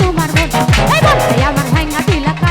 তোমার বোটা আমার ভাঙা দিলাকা